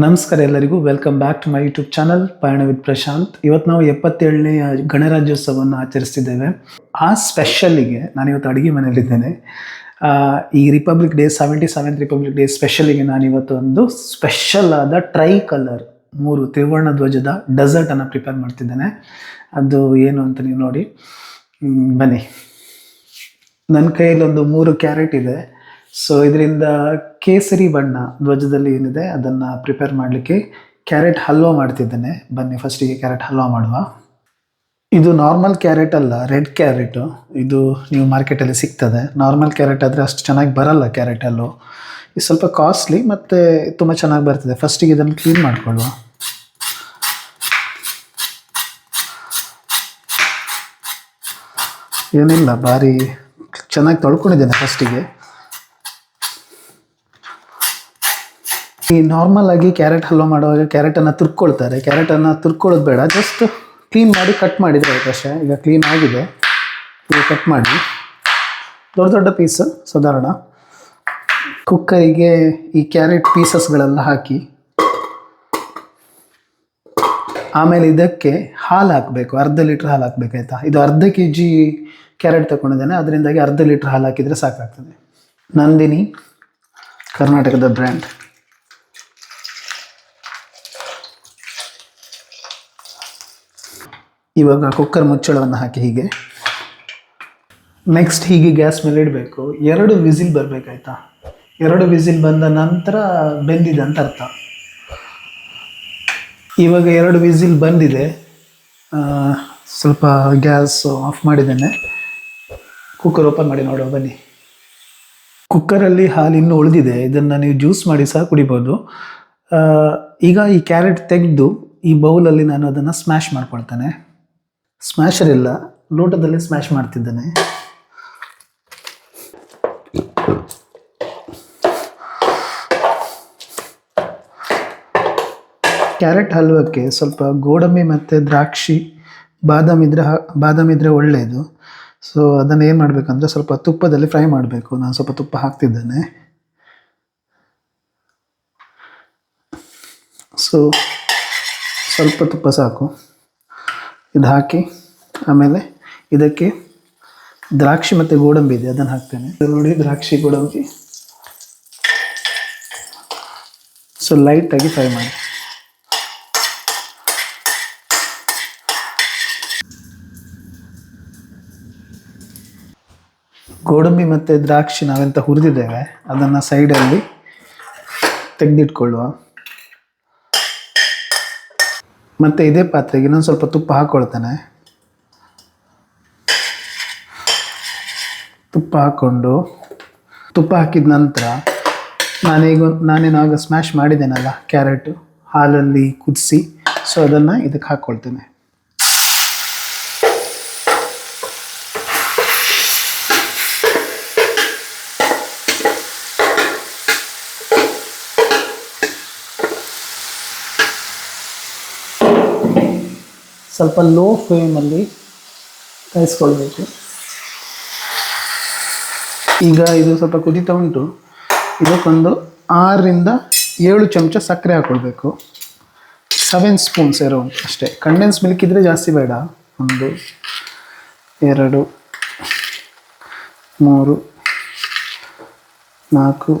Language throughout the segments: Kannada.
ನಮಸ್ಕಾರ ಎಲ್ಲರಿಗೂ. Welcome back to my YouTube channel Payana with Prashanth ಇವತ್ತು ನಾವು ಎಪ್ಪತ್ತೇಳನೇ ಗಣರಾಜ್ಯೋತ್ಸವವನ್ನು ಆಚರಿಸ್ತಿದ್ದೇವೆ. ಆ ಸ್ಪೆಷಲಿಗೆ ನಾನು ಇವತ್ತು ಅಡುಗೆ ಮನೆಯಲ್ಲಿದ್ದೇನೆ. ಈ republic day seventy seventh republic day ಸ್ಪೆಷಲಿಗೆ ನಾನು ಇವತ್ತು ಒಂದು ಸ್ಪೆಷಲ್ ಆದ ಟ್ರೈ ಕಲರ್ ಮೂರು ತ್ರಿವರ್ಣ ಧ್ವಜದ ಡೆಸರ್ಟನ್ನು ಪ್ರಿಪೇರ್ ಮಾಡ್ತಿದ್ದೇನೆ. ಅದು ಏನು ಅಂತ ನೀವು ನೋಡಿ. ಬನ್ನಿ. ನನ್ನ ಕೈಯಲ್ಲಿ ಒಂದು ಮೂರು ಕ್ಯಾರೆಟ್ ಇದೆ. ಸೊ ಇದರಿಂದ ಕೇಸರಿ ಬಣ್ಣ ಧ್ವಜದಲ್ಲಿ ಏನಿದೆ, ಅದನ್ನು ಪ್ರಿಪೇರ್ ಮಾಡಲಿಕ್ಕೆ ಕ್ಯಾರೆಟ್ ಹಲ್ವಾ ಮಾಡ್ತಿದ್ದೇನೆ. ಬನ್ನಿ ಫಸ್ಟಿಗೆ ಕ್ಯಾರೆಟ್ ಹಲ್ವಾ ಮಾಡುವ. ಇದು ನಾರ್ಮಲ್ ಕ್ಯಾರೆಟ್ ಅಲ್ಲ ರೆಡ್ ಕ್ಯಾರೆಟು ಇದು ನೀವು ಮಾರ್ಕೆಟಲ್ಲಿ ಸಿಗ್ತದೆ. ನಾರ್ಮಲ್ ಕ್ಯಾರೆಟ್ ಆದರೆ ಅಷ್ಟು ಚೆನ್ನಾಗಿ ಬರಲ್ಲ ಕ್ಯಾರೆಟ್ ಅಲ್ಲೂ. ಇದು ಸ್ವಲ್ಪ ಕಾಸ್ಟ್ಲಿ ಮತ್ತು ತುಂಬ ಚೆನ್ನಾಗಿ ಬರ್ತದೆ. ಫಸ್ಟಿಗೆ ಇದನ್ನು ಕ್ಲೀನ್ ಮಾಡಿಕೊಳ್ಳುವ. ಏನಿಲ್ಲ, ಭಾರಿ ಚೆನ್ನಾಗಿ ತೊಳ್ಕೊಂಡಿದ್ದೇನೆ ಫಸ್ಟಿಗೆ ಈ ನಾರ್ಮಲ್ ಆಗಿ ಕ್ಯಾರೆಟ್ ಹಲ್ವಾ ಮಾಡುವಾಗ ಕ್ಯಾರೆಟನ್ನು ತುರ್ಕೊಳ್ತಾರೆ. ಕ್ಯಾರೆಟನ್ನು ತುರ್ಕೊಳ್ಳೋದು ಬೇಡ. ಜಸ್ಟ್ ಕ್ಲೀನ್ ಮಾಡಿ ಕಟ್ ಮಾಡಿದರೆ ಅವಕಾಶ ಈಗ ಕ್ಲೀನ್ ಆಗಿದೆ. ಈಗ ಕಟ್ ಮಾಡಿ. ದೊಡ್ಡ ದೊಡ್ಡ ಪೀಸ್ ಸಾಧಾರಣ. ಕುಕ್ಕರಿಗೆ ಈ ಕ್ಯಾರೆಟ್ ಪೀಸಸ್ಗಳೆಲ್ಲ ಹಾಕಿ. ಆಮೇಲೆ ಇದಕ್ಕೆ ಹಾಲು ಹಾಕಬೇಕು. ಅರ್ಧ ಲೀಟ್ರ್ ಹಾಲು ಹಾಕಬೇಕಾಯ್ತಾ ಇದು ಅರ್ಧ ಕೆ ಜಿ ಕ್ಯಾರೆಟ್ ತಗೊಂಡಿದ್ದೇನೆ ಅದರಿಂದಾಗಿ ಅರ್ಧ ಲೀಟ್ರ್ ಹಾಲು ಹಾಕಿದರೆ ಸಾಕಾಗ್ತದೆ. ನಂದಿನಿ, ಕರ್ನಾಟಕದ ಬ್ರ್ಯಾಂಡ್ ಇವಾಗ ಕುಕ್ಕರ್ ಮುಚ್ಚಳವನ್ನು ಹಾಕಿ ಹೀಗೆ. ನೆಕ್ಸ್ಟ್ ಹೀಗೆ ಗ್ಯಾಸ್ ಮೇಲೆ ಇಡಬೇಕು. ಎರಡು ವಿಸಿಲ್ ಬರಬೇಕಾಯ್ತಾ? ಎರಡು ವಿಸಿಲ್ ಬಂದ ನಂತರ ಬೆಂದಿದೆ ಅಂತ ಅರ್ಥ. ಇವಾಗ ಎರಡು ವಿಸಿಲ್ ಬಂದಿದೆ. ಸ್ವಲ್ಪ ಗ್ಯಾಸ್ ಆಫ್ ಮಾಡಿದ್ದೇನೆ. ಕುಕ್ಕರ್ ಓಪನ್ ಮಾಡಿ ನೋಡುವ, ಬನ್ನಿ. ಕುಕ್ಕರಲ್ಲಿ ಹಾಲು ಇನ್ನೂ ಉಳಿದಿದೆ. ಇದನ್ನು ನೀವು ಜ್ಯೂಸ್ ಮಾಡಿ ಸಹ ಕುಡಿಬೋದು. ಈಗ ಈ ಕ್ಯಾರೆಟ್ ತೆಗೆದು ಈ ಬೌಲಲ್ಲಿ ನಾನು ಅದನ್ನು ಸ್ಮ್ಯಾಶ್ ಮಾಡ್ಕೊಳ್ತೇನೆ. ಸ್ಮ್ಯಾಶರ್ ಇಲ್ಲ. ಲೋಟದಲ್ಲಿ ಸ್ಮ್ಯಾಶ್ ಮಾಡ್ತಿದ್ದೇನೆ. ಕ್ಯಾರೆಟ್ ಹಲ್ವಕ್ಕೆ ಸ್ವಲ್ಪ ಗೋಡಂಬಿ ಮತ್ತು ದ್ರಾಕ್ಷಿ, ಬಾದಾಮಿ ಇದ್ರೆ ಬಾದಾಮಿ ಇದ್ರೆ ಒಳ್ಳೆಯದು. ಸೊ ಅದನ್ನು ಏನು ಮಾಡಬೇಕಂದ್ರೆ ಸ್ವಲ್ಪ ತುಪ್ಪದಲ್ಲಿ ಫ್ರೈ ಮಾಡಬೇಕು. ನಾನು ಸ್ವಲ್ಪ ತುಪ್ಪ ಹಾಕ್ತಿದ್ದೇನೆ. ಸೊ ಸ್ವಲ್ಪ ತುಪ್ಪ ಸಾಕು. ಇದು ಹಾಕಿ, ಆಮೇಲೆ ಇದಕ್ಕೆ ದ್ರಾಕ್ಷಿ ಮತ್ತು ಗೋಡಂಬಿ ಇದೆ, ಅದನ್ನು ಹಾಕ್ತೇನೆ. ನೋಡಿ, ದ್ರಾಕ್ಷಿ, ಗೋಡಂಬಿ. ಸೊ ಲೈಟಾಗಿ ಫ್ರೈ ಮಾಡಿ. ಗೋಡಂಬಿ ಮತ್ತು ದ್ರಾಕ್ಷಿ ನಾವೆಂತ ಹುರಿದಿದ್ದೇವೆ, ಅದನ್ನು ಸೈಡಲ್ಲಿ ತೆಗೆದಿಟ್ಕೊಳ್ಳುವ. ಮತ್ತು ಇದೇ ಪಾತ್ರೆಗೆ ಇನ್ನೊಂದು ಸ್ವಲ್ಪ ತುಪ್ಪ ಹಾಕ್ಕೊಳ್ತೇನೆ ತುಪ್ಪ ಹಾಕ್ಕೊಂಡು ತುಪ್ಪ ಹಾಕಿದ ನಂತರ ನಾನೀಗ ನಾನೇನು ಆಗ ಸ್ಮ್ಯಾಶ್ ಮಾಡಿದ್ದೇನಲ್ಲ, ಕ್ಯಾರೆಟು ಹಾಲಲ್ಲಿ ಕುದಿಸಿ ಸೊ ಅದನ್ನು ಇದಕ್ಕೆ ಹಾಕ್ಕೊಳ್ತೇನೆ ಸ್ವಲ್ಪ ಲೋ ಫ್ಲೇಮಲ್ಲಿ ಕಾಯಿಸ್ಕೊಳ್ಬೇಕು ಈಗ ಇದು ಸ್ವಲ್ಪ ಕುದೀತಾ ಉಂಟು. ಇದಕ್ಕೊಂದು ಆರರಿಂದ ಏಳು ಚಮಚ ಸಕ್ಕರೆ ಹಾಕ್ಕೊಳ್ಬೇಕು ಸೆವೆನ್ ಸ್ಪೂನ್ಸ್ ಅರೌಂಡ್ ಅಷ್ಟೇ. ಕಂಡೆನ್ಸ್ ಮಿಲ್ಕ್ ಇದ್ದರೆ ಜಾಸ್ತಿ ಬೇಡ. ಒಂದು, ಎರಡು, ಮೂರು, ನಾಲ್ಕು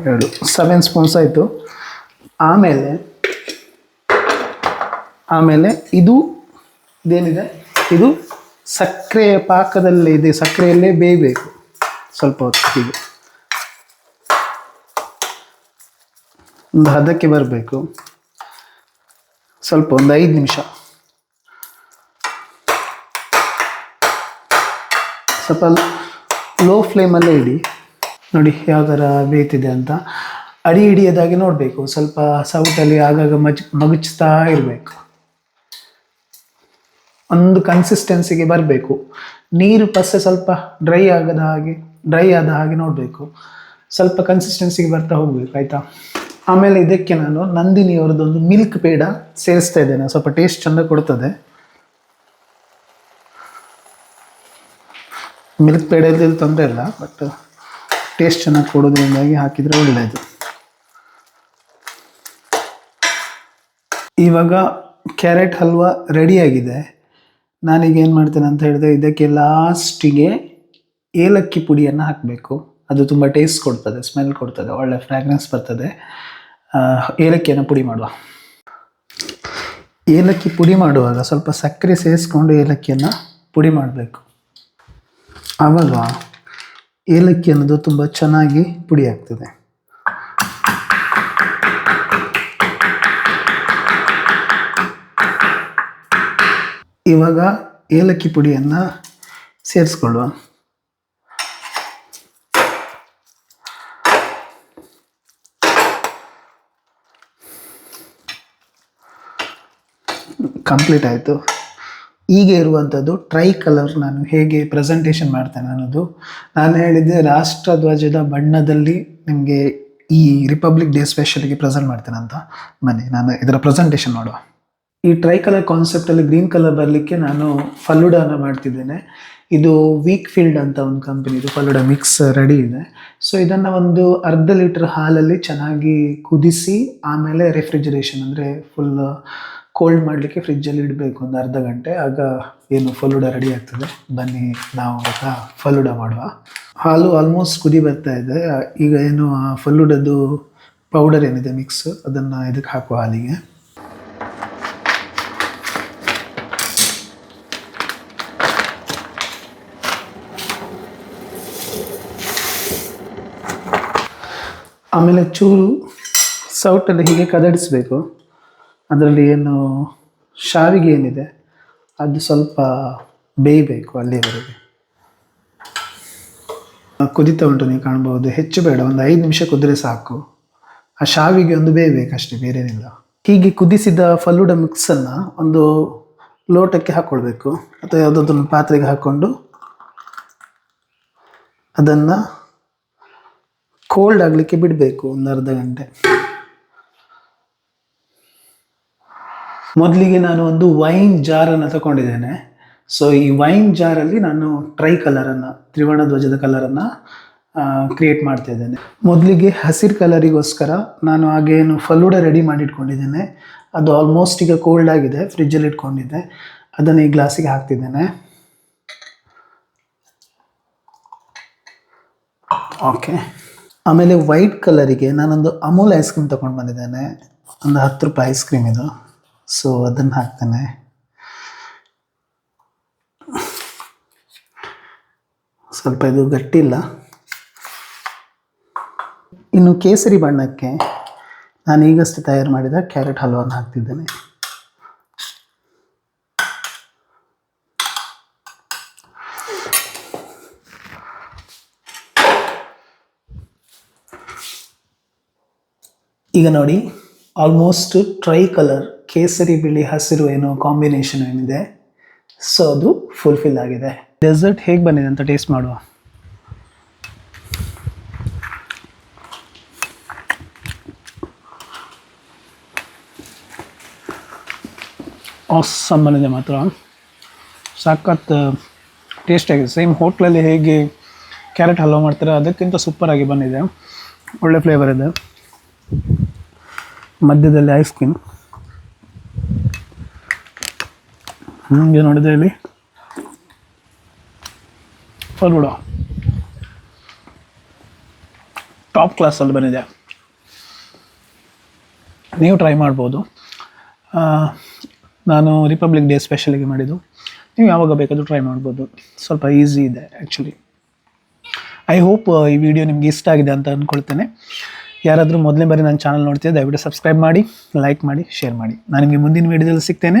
ಎರಡು. ಸೆವೆನ್ ಸ್ಪೂನ್ಸ್ ಆಯಿತು. ಆಮೇಲೆ ಆಮೇಲೆ ಇದು ಇದೇನಿದೆ? ಇದು ಸಕ್ಕರೆ ಪಾಕದಲ್ಲೇ ಇದೆ. ಸಕ್ಕರೆಯಲ್ಲೇ ಬೇಯಬೇಕು. ಸ್ವಲ್ಪ ಹೊತ್ತಿಗೆ. ಒಂದು ಹದಕ್ಕೆ ಬರಬೇಕು. ಸ್ವಲ್ಪ ಒಂದು ಐದು ನಿಮಿಷ. ಸ್ವಲ್ಪ ಲೋ ಫ್ಲೇಮಲ್ಲೇ ಇಡಿ. ನೋಡಿ ಯಾವ ಥರ ಬೇಯ್ತಿದೆ ಅಂತ. ಅಡಿ ಹಿಡಿಯೋದಾಗಿ ನೋಡಬೇಕು. ಸ್ವಲ್ಪ ಸೌಟಲ್ಲಿ ಆಗಾಗ ಮಜ್, ಮಗುಚ್ತಾ ಇರಬೇಕು. ಒಂದು ಕನ್ಸಿಸ್ಟೆನ್ಸಿಗೆ ಬರಬೇಕು. ನೀರು ಪಸ್ಸೆ ಸ್ವಲ್ಪ ಡ್ರೈ ಆಗದ ಹಾಗೆ ಡ್ರೈ ಆದ ಹಾಗೆ ನೋಡಬೇಕು. ಸ್ವಲ್ಪ ಕನ್ಸಿಸ್ಟೆನ್ಸಿಗೆ ಬರ್ತಾ ಹೋಗ್ಬೇಕು, ಆಯಿತಾ? ಆಮೇಲೆ ಇದಕ್ಕೆ ನಾನು ನಂದಿನಿ ಅವ್ರದ್ದೊಂದು ಮಿಲ್ಕ್ ಪೇಡ ಸೇರಿಸ್ತಾ ಇದ್ದೇನೆ. ಸ್ವಲ್ಪ ಟೇಸ್ಟ್ ಚೆಂದ ಕೊಡ್ತದೆ. ಮಿಲ್ಕ್ ಪೇಡ ಇದ್ದಿದ್ದು ತೊಂದರೆ ಇಲ್ಲ ಬಟ್ ಟೇಸ್ಟ್ ಚೆನ್ನಾಗಿ ಕೊಡೋದ್ರಿಂದಾಗಿ ಹಾಕಿದರೆ ಒಳ್ಳೆಯದು ಇವಾಗ ಕ್ಯಾರೆಟ್ ಹಲ್ವಾ ರೆಡಿಯಾಗಿದೆ ನಾನೀಗ ಏನು ಮಾಡ್ತೇನೆ ಅಂತ ಹೇಳಿದ್ರೆ ಇದಕ್ಕೆ ಲಾಸ್ಟಿಗೆ ಏಲಕ್ಕಿ ಪುಡಿಯನ್ನು ಹಾಕಬೇಕು. ಅದು ತುಂಬ ಟೇಸ್ಟ್ ಕೊಡ್ತದೆ ಸ್ಮೆಲ್ ಕೊಡ್ತದೆ, ಒಳ್ಳೆ ಫ್ರ್ಯಾಗ್ರೆನ್ಸ್ ಬರ್ತದೆ. ಏಲಕ್ಕಿಯನ್ನು ಪುಡಿ ಮಾಡುವ. ಏಲಕ್ಕಿ ಪುಡಿ ಮಾಡುವಾಗ ಸ್ವಲ್ಪ ಸಕ್ಕರೆ ಸೇರಿಸ್ಕೊಂಡು ಏಲಕ್ಕಿಯನ್ನು ಪುಡಿ ಮಾಡಬೇಕು. ಆವಾಗ ಏಲಕ್ಕಿ ಅನ್ನೋದು ತುಂಬ ಚೆನ್ನಾಗಿ ಪುಡಿ ಆಗ್ತದೆ. ಇವಾಗ ಏಲಕ್ಕಿ ಪುಡಿಯನ್ನು ಸೇರಿಸ್ಕೊಳ್ಳುವ. ಕಂಪ್ಲೀಟ್ ಆಯಿತು. ಈಗ ಇರುವಂಥದ್ದು ಟ್ರೈ ಕಲರ್ ನಾನು ಹೇಗೆ ಪ್ರೆಸೆಂಟೇಷನ್ ಮಾಡ್ತೇನೆ ಅನ್ನೋದು. ನಾನು ಹೇಳಿದ್ದೆ ರಾಷ್ಟ್ರಧ್ವಜದ ಬಣ್ಣದಲ್ಲಿ ನಿಮಗೆ ಈ ರಿಪಬ್ಲಿಕ್ ಡೇ ಸ್ಪೆಷಲ್ಗೆ ಪ್ರೆಸೆಂಟ್ ಮಾಡ್ತೇನೆ ಅಂತ ಬನ್ನಿ ನಾನು ಇದರ ಪ್ರೆಸೆಂಟೇಷನ್ ಮಾಡುವ. ಈ ಟ್ರೈ ಕಲರ್ ಕಾನ್ಸೆಪ್ಟಲ್ಲಿ ಗ್ರೀನ್ ಕಲರ್ ಬರಲಿಕ್ಕೆ ನಾನು ಫಲುಡಾನ ಮಾಡ್ತಿದ್ದೇನೆ. ಇದು ವೀಕ್ ಫೀಲ್ಡ್ ಅಂತ ಒಂದು ಕಂಪನಿ ಇದು ಫಲೂಡ ಮಿಕ್ಸ್ ರೆಡಿ ಇದೆ. ಸೊ ಇದನ್ನು ಒಂದು ಅರ್ಧ ಲೀಟರ್ ಹಾಲಲ್ಲಿ ಚೆನ್ನಾಗಿ ಕುದಿಸಿ ಆಮೇಲೆ ರೆಫ್ರಿಜರೇಷನ್ ಅಂದರೆ ಫುಲ್ ಕೋಲ್ಡ್ ಮಾಡಲಿಕ್ಕೆ ಫ್ರಿಜ್ಜಲ್ಲಿ ಇಡಬೇಕು ಒಂದು ಅರ್ಧ ಗಂಟೆ. ಆಗ ಏನು ಫಲೂಡ ರೆಡಿ ಆಗ್ತದೆ. ಬನ್ನಿ, ನಾವು ಆಗ ಫಲೂಡ ಮಾಡುವ. ಹಾಲು ಆಲ್ಮೋಸ್ಟ್ ಕುದಿ ಬರ್ತಾ ಇದೆ. ಈಗ ಏನು, ಆ ಫಲೂಡದ್ದು ಪೌಡರ್ ಏನಿದೆ ಮಿಕ್ಸ್ ಅದನ್ನು ಇದಕ್ಕೆ ಹಾಕುವ ಹಾಲಿಗೆ. ಆಮೇಲೆ ಚೂರು ಸೌಟಲ್ಲಿ ಹೀಗೆ ಕದಡಿಸ್ಬೇಕು. ಅದರಲ್ಲಿ ಏನು ಶಾವಿಗೆ ಏನಿದೆ, ಅದು ಸ್ವಲ್ಪ ಬೇಯಬೇಕು ಅಲ್ಲಿವರೆಗೆ. ಕುದಿತಾ ಉಂಟು, ನೀವು ಕಾಣ್ಬೋದು ಹೆಚ್ಚು ಬೇಡ, ಒಂದು ಐದು ನಿಮಿಷ ಕುದ್ರೆ ಸಾಕು. ಆ ಶಾವಿಗೆ ಒಂದು ಬೇಯಬೇಕಷ್ಟೇ, ಬೇರೇನಿಲ್ಲ. ಹೀಗೆ ಕುದಿಸಿದ ಫಲೂಡ ಮಿಕ್ಸನ್ನು ಒಂದು ಲೋಟಕ್ಕೆ ಹಾಕ್ಕೊಳ್ಬೇಕು ಅಥವಾ ಯಾವುದಾದ್ರೊಂದು ಪಾತ್ರೆಗೆ ಹಾಕ್ಕೊಂಡು ಅದನ್ನು ಕೋಲ್ಡ್ ಆಗಲಿಕ್ಕೆ ಬಿಡಬೇಕು, ಒಂದು ಅರ್ಧ ಗಂಟೆ. ಮೊದಲಿಗೆ ನಾನು ಒಂದು ವೈನ್ ಜಾರನ್ನು ತಗೊಂಡಿದ್ದೇನೆ. ಸೊ ಈ ವೈನ್ ಜಾರಲ್ಲಿ ನಾನು ಟ್ರೈ ಕಲರನ್ನು ತ್ರಿವರ್ಣ ಧ್ವಜದ ಕಲರನ್ನು ಕ್ರಿಯೇಟ್ ಮಾಡ್ತಾ ಇದ್ದೇನೆ. ಮೊದಲಿಗೆ ಹಸಿರು ಕಲರಿಗೋಸ್ಕರ ನಾನು ಹಾಗೇನು ಫಲೂಡ ರೆಡಿ ಮಾಡಿಟ್ಕೊಂಡಿದ್ದೇನೆ. ಅದು ಆಲ್ಮೋಸ್ಟ್ ಈಗ ಕೋಲ್ಡ್ ಆಗಿದೆ ಫ್ರಿಜ್ಜಲ್ಲಿ ಇಟ್ಕೊಂಡಿದ್ದೆ. ಅದನ್ನು ಈ ಗ್ಲಾಸಿಗೆ ಹಾಕ್ತಿದ್ದೇನೆ. ಓಕೆ ಆಮೇಲೆ ವೈಟ್ ಕಲರಿಗೆ ನಾನೊಂದು ಅಮೂಲ್ ಐಸ್ ಕ್ರೀಮ್ ತೊಗೊಂಡು ಬಂದಿದ್ದೇನೆ. ಒಂದು ಹತ್ತು ರೂಪಾಯಿ ಐಸ್ ಕ್ರೀಮ್ ಇದು. ಸೊ ಅದನ್ನು ಹಾಕ್ತೇನೆ. ಸ್ವಲ್ಪ ಇದು ಗಟ್ಟಿಲ್ಲ. ಇನ್ನು ಕೇಸರಿ ಬಣ್ಣಕ್ಕೆ ನಾನು ಈಗಷ್ಟೇ ತಯಾರು ಮಾಡಿದ ಕ್ಯಾರೆಟ್ ಹಲ್ವನ್ನು ಹಾಕ್ತಿದ್ದೇನೆ. ಈಗ ನೋಡಿ ಆಲ್ಮೋಸ್ಟ್ ಟ್ರೈ ಕಲರ್ ಕೇಸರಿ ಬಿಳಿ ಹಸಿರು ಏನೋ ಕಾಂಬಿನೇಷನ್ ಏನಿದೆ. ಸೊ ಅದು ಫುಲ್ಫಿಲ್ ಆಗಿದೆ. ಡೆಸರ್ಟ್ ಹೇಗೆ ಬಂದಿದೆ ಅಂತ ಟೇಸ್ಟ್ ಮಾಡುವ ಆಸಮ್ ಬಂದಿದೆ ಮಾತ್ರ. ಸಾಕತ್ ಟೇಸ್ಟ್ ಆಗಿದೆ. ಸೇಮ್ ಹೋಟ್ಲಲ್ಲಿ ಹೇಗೆ ಕ್ಯಾರೆಟ್ ಹಲ್ವಾ ಮಾಡ್ತಾರೆ, ಅದಕ್ಕಿಂತ ಸೂಪರಾಗಿ ಬಂದಿದೆ. ಒಳ್ಳೆ ಫ್ಲೇವರ್ ಇದೆ. ಮಧ್ಯದಲ್ಲಿ ಐಸ್ ಕ್ರೀಮ್ ನಿಮಗೆ ನೋಡಿದೆ ಇಲ್ಲಿ ಫಲ್ಗುಡ ಟಾಪ್ ಕ್ಲಾಸಲ್ಲಿ ಬಂದಿದೆ. ನೀವು ಟ್ರೈ ಮಾಡ್ಬೋದು. ನಾನು ರಿಪಬ್ಲಿಕ್ ಡೇ ಸ್ಪೆಷಲಿಗೆ ಮಾಡಿದ್ದು. ನೀವು ಯಾವಾಗ ಬೇಕಾದರೂ ಟ್ರೈ ಮಾಡ್ಬೋದು. ಸ್ವಲ್ಪ ಈಸಿ ಇದೆ ಆ್ಯಕ್ಚುಲಿ ಐ ಹೋಪ್ ಈ ವಿಡಿಯೋ ನಿಮ್ಗೆ ಇಷ್ಟ ಆಗಿದೆ ಅಂತ ಅಂದ್ಕೊಳ್ತೇನೆ ಯಾರಾದರೂ ಮೊದಲನೇ ಬಾರಿ ನನ್ನ ಚಾನಲ್ ನೋಡ್ತಿದ್ದೆ ದಯವಿಟ್ಟು ಸಬ್ಸ್ಕ್ರೈಬ್ ಮಾಡಿ ಲೈಕ್ ಮಾಡಿ ಶೇರ್ ಮಾಡಿ. ನಾನು ನಿಮಗೆ ಮುಂದಿನ ವಿಡಿಯೋದಲ್ಲಿ ಸಿಗ್ತೇನೆ.